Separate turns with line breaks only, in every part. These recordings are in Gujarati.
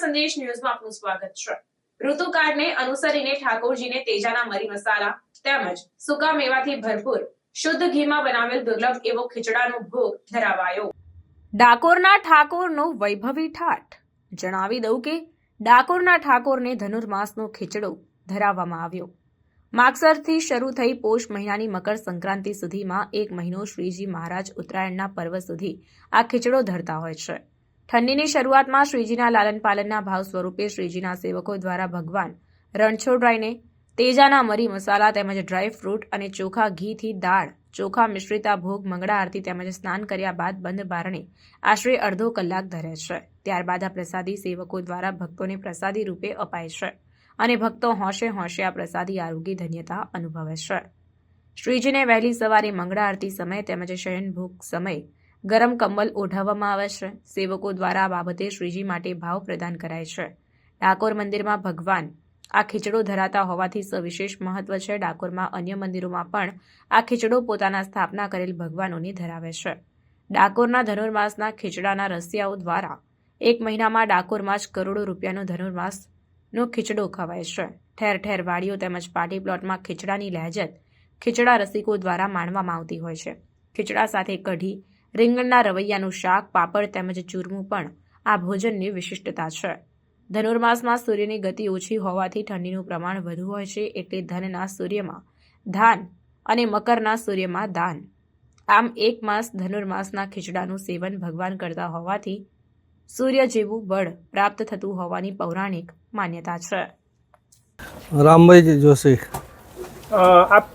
સંદેશ ન્યૂઝમાં આપનું સ્વાગત છે. ઋતુકાળને અનુસરીને ઠાકોરજીને તેજાના મરી મસાલા તેમજ સૂકા મેવાથી ભરપૂર શુદ્ધ ઘીમાં બનાવેલ દુર્લભ એવો ખીચડાનો ભોગ ધરાવાયો. ડાકોરના ઠાકોરનો વૈભવી ઠાઠ. જણાવી દઉં કે ડાકોરના ઠાકોરને ધનુર્માસનો ખીચડો ધરાવવામાં આવ્યો. માગસરથી શરૂ થઈ પોષ મહિનાની મકર સંક્રાંતિ સુધીમાં એક મહિનો શ્રીજી મહારાજ ઉત્તરાયણના પર્વ સુધી આ ખીચડો ધરતા હોય છે. ઠંડીની શરૂઆતમાં શ્રીજીના લાલન પાલનના ભાવ સ્વરૂપે શ્રીજીના સેવકો દ્વારા ભગવાન રણછોડરાયને તેજાના મરી મસાલા તેમજ ડ્રાય ફ્રૂટ અને ચોખા ઘીથી દાળ, ચોખા મિશ્રિતા ભોગ મંગળા આરતી તેમજ સ્નાન કર્યા બાદ બંધ બારણે આશરે અડધો કલાક ધરે છે. ત્યારબાદ આ પ્રસાદી સેવકો દ્વારા ભક્તોને પ્રસાદી રૂપે અપાય છે અને ભક્તો હોંશે હોંશે આ પ્રસાદી આરોગ્ય ધન્યતા અનુભવે છે. શ્રીજીને વહેલી સવારે મંગળા આરતી સમય તેમજ શયન ભોગ સમય ગરમ કંબલ ઓઢાવવામાં આવે છે. સેવકો દ્વારા આ બાબતે શ્રીજી માટે ભાવ પ્રદાન કરાય છે. ડાકોર મંદિરમાં ભગવાન આ ખીચડો ધરાતા હોવાથી સવિશેષ મહત્વ છે. ડાકોરમાં અન્ય મંદિરોમાં પણ આ ખીચડો પોતાના સ્થાપના કરેલ ભગવાનોને ધરાવે છે. ડાકોરના ધનુર્માસના ખીચડાના રસિયાઓ દ્વારા એક મહિનામાં ડાકોરમાં જ કરોડો રૂપિયાનો ધનુર્માસનો ખીચડો ખવાય છે. ઠેર ઠેર વાડીઓ તેમજ પાર્ટી પ્લોટમાં ખીચડાની લહેજત ખીચડા રસિકો દ્વારા માણવામાં આવતી હોય છે. ખીચડા સાથે કઢી રીંગણના રવૈયાનું શાક પાપડ તેમજ ચૂરમું પણ આ ભોજનની વિશિષ્ટતા છે. ધનુર્માસમાં સૂર્યની ગતિ ઓછી હોવાથી ઠંડીનું પ્રમાણ વધુ હોય છે એટલે ધનના સૂર્યમાં ધાન અને મકરના સૂર્યમાં દાન. આમ એક માસ ધનુર્માસના ખીચડાનું સેવન ભગવાન કરતા હોવાથી સૂર્ય જેવું બળ પ્રાપ્ત થતું હોવાની પૌરાણિક માન્યતા છે.
રામભાઈ જોશી.
આપ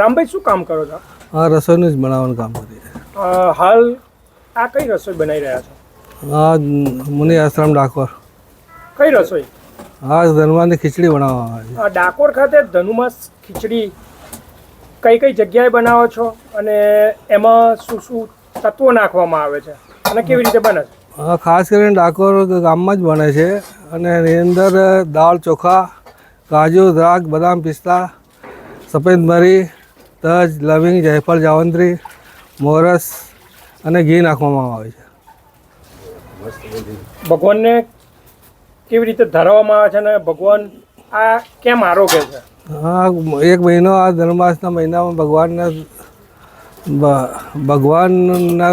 રામભાઈ શું કામ કરો છો?
આ રસોઈનું જ બનાવવાનું કામ કરીએ
હાલ આ કઈ રસોઈ બનાવી રહ્યા છો?
આ મુનિ આશ્રમ ડાકોર.
કઈ રસોઈ?
આ ધનુમાની ખીચડી બનાવવામાં આવે
અ, ડાકોર ખાતે ધનુમાસ ખીચડી કઈ કઈ જગ્યાએ બનાવો છો? અને એમાં શું શું તત્વો નાખવામાં આવે છે? અને કેવી રીતે બને છે?
છે ખાસ કરીને ડાકોર ગામમાં જ બને છે. અને એની અંદર દાળ ચોખા કાજુ દ્રાક્ષ બદામ પિસ્તા સફેદ મરી તજ લવિંગ જાયફળ જાવંત્રી મોરસ અને ઘી નાખવામાં આવે છે.
ભગવાનને કેવી રીતે ધરાવવામાં આવે છે અને ભગવાન આ કેમ આરોગ્ય છે?
હા એક મહિનો આ ધર્માસના મહિનામાં ભગવાનને ભગવાનના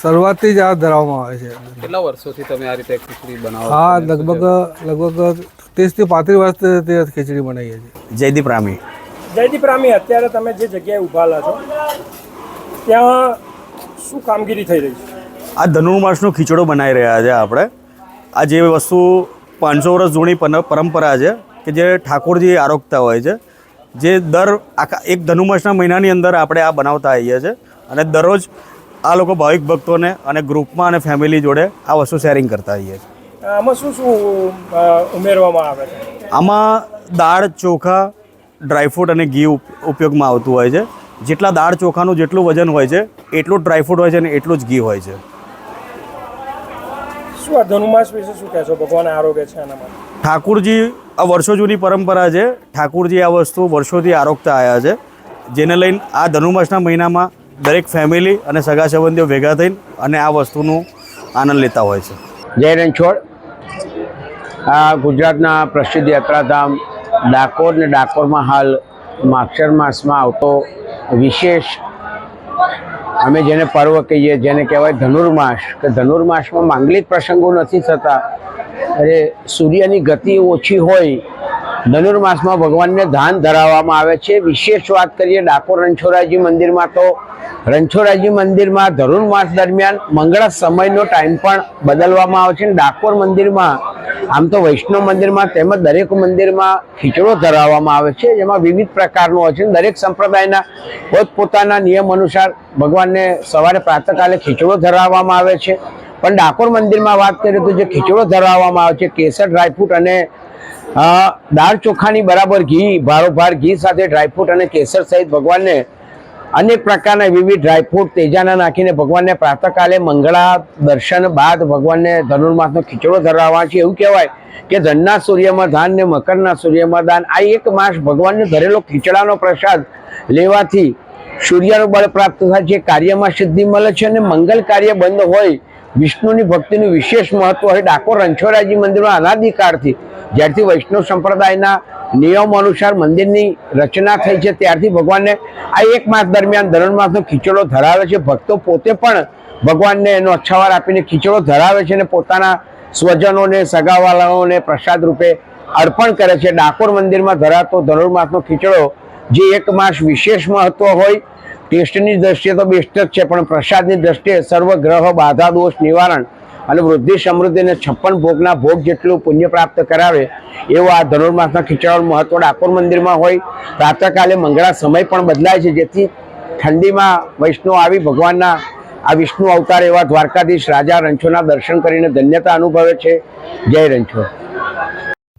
શરૂઆતથી જ આ ધરાવવામાં આવે છે.
કેટલા વર્ષોથી તમે આ રીતે ખીચડી બનાવો
હા લગભગ લગભગ ત્રીસથી પાંત્રીસ વર્ષથી ખીચડી બનાવીએ છીએ.
જયદીપ રામી.
જયદીપ રામી અત્યારે તમે જે જગ્યાએ ઊભાલા છો ત્યાં શું કામગીરી થઈ રહી છે?
આ ધનુર્માસનો ખીચડો બનાવી રહ્યા છે આપણે. આ જે વસ્તુ પાંચસો વર્ષ જૂની પરંપરા છે કે જે ઠાકોરજી આરોગતા હોય છે જે દર આખા એક ધનુમાસના મહિનાની અંદર આપણે આ બનાવતા આવીએ છીએ અને દરરોજ આ લોકો ભાવિક ભક્તોને અને ગ્રુપમાં અને ફેમિલી જોડે આ વસ્તુ શેરિંગ કરતા આવીએ છીએ.
આમાં શું શું ઉમેરવામાં આવે છે?
આમાં દાળ ચોખા ડ્રાયફ્રૂટ અને ઘી ઉપ- ઉપયોગમાં આવતું હોય છે. જેટલા દાળ ચોખાનું જેટલું વજન હોય છે એટલું જ ડ્રાયફ્રૂટ હોય છે અને એટલું જ ઘી હોય છે.
શું આ ધનુમાસ વિશે શું કહેશો? ભગવાન આરોગ્ય છે એના માટે.
ઠાકુરજી આ વર્ષો જૂની પરંપરા છે. ઠાકુરજી આ વસ્તુ વર્ષોથી આરોગતા આવ્યા છે. જેને લઈને આ ધનુમાસના મહિનામાં દરેક ફેમિલી અને સગા સંબંધીઓ ભેગા થઈને અને આ વસ્તુનું આનંદ લેતા હોય છે.
જય રણછોડ આ ગુજરાતના પ્રસિદ્ધ યાત્રાધામ ડાકોર ને ડાકોરમાં હાલ માક્ષર માસમાં આવતો વિશેષ અમે જેને પર્વ કહીએ, જેને કહેવાય ધનુર્માસ, કે ધનુર્માસમાં માંગલિક પ્રસંગો નથી થતા. અરે, સૂર્યની ગતિ ઓછી હોય, ધનુર્માસમાં ભગવાનને ધાન ધરાવવામાં આવે છે. વિશેષ વાત કરીએ ડાકોર રણછોડરાયજી મંદિરમાં તો રણછોડરાયજી મંદિરમાં ધરુણ માસ દરમિયાન મંગળા સમયનો ટાઈમ પણ બદલવામાં આવે છે. ડાકોર મંદિરમાં, આમ તો વૈષ્ણવ મંદિરમાં તેમજ દરેક મંદિરમાં ખીચડો ધરાવવામાં આવે છે, જેમાં વિવિધ પ્રકારનો હોય છે. દરેક સંપ્રદાયના પોતપોતાના નિયમ અનુસાર ભગવાનને સવારે પ્રાતકાલે ખીચડો ધરાવવામાં આવે છે. પણ ડાકોર મંદિરમાં વાત કરીએ તો જે ખીચડો ધરાવવામાં આવે છે, કેસર ડ્રાયફ્રૂટ અને દાળ ચોખાની બરાબર ઘી, ભારોભાર ઘી સાથે ડ્રાયફ્રૂટ અને કેસર સહિત ભગવાનને અનેક પ્રકારના વિવિધ ડ્રાયફ્રૂટ તેજાના નાખીને ભગવાનને પ્રાતઃકાલે મંગળા દર્શન બાદ ભગવાનને ધનુર્માસનો ખીચડો ધરાવવા છે. એવું કહેવાય કે ધનના સૂર્યમાં ધાન ને મકરના સૂર્યમાં દાન. આ એક માસ ભગવાનને ધરેલો ખીચડાનો પ્રસાદ લેવાથી સૂર્યનું બળ પ્રાપ્ત થાય છે. કાર્યમાં સિદ્ધિ મળે છે અને મંગલ કાર્ય બંધ હોય વિષ્ણુની ભક્તિનું વિશેષ મહત્વ હોય, ડાકોર રણછોડરાયજી મંદિરમાં અનાદિકાળથી, જ્યારથી વૈષ્ણવ સંપ્રદાયના નિયમ અનુસાર મંદિરની રચના થઈ છે, ત્યારથી ભગવાનને આ એક માસ દરમિયાન ધરણ માસનો ખીચડો ધરાવે છે. ભક્તો પોતે પણ ભગવાનને એનો અચ્છાવાર આપીને ખીચડો ધરાવે છે અને પોતાના સ્વજનોને, સગાવાલાઓને પ્રસાદ રૂપે અર્પણ કરે છે. ડાકોર મંદિરમાં ધરાતો ધનુર્માસનો ખીચડો જે એક માસ વિશેષ મહત્વ હોય ટેસ્ટની દ્રષ્ટિએ તો બેસ્ટ જ છે, પણ પ્રસાદની દ્રષ્ટિએ સર્વ ગ્રહ, બાધા, દોષ, નિવારણ અને વૃદ્ધિ સમૃદ્ધિને છપ્પન ભોગના ભોગ જેટલું પુણ્ય પ્રાપ્ત કરાવે એવો આ ધનુર્માસના ખીચડાનું મહત્વ ડાકોર મંદિરમાં હોય. પ્રાતઃકાલે મંગળા સમય પણ બદલાય છે, જેથી ઠંડીમાં વૈષ્ણવ આવી ભગવાનના આ વિષ્ણુ અવતાર એવા દ્વારકાધીશ રાજા રણછોના દર્શન કરીને ધન્યતા અનુભવે છે. જય રણછો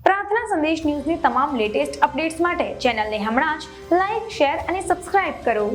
પ્રાર્થના સંદેશ ન્યૂઝની તમામ લેટેસ્ટ અપડેટ્સ માટે ચેનલને હમણાં જ લાઈક, શેર અને સબસ્ક્રાઇબ કરો.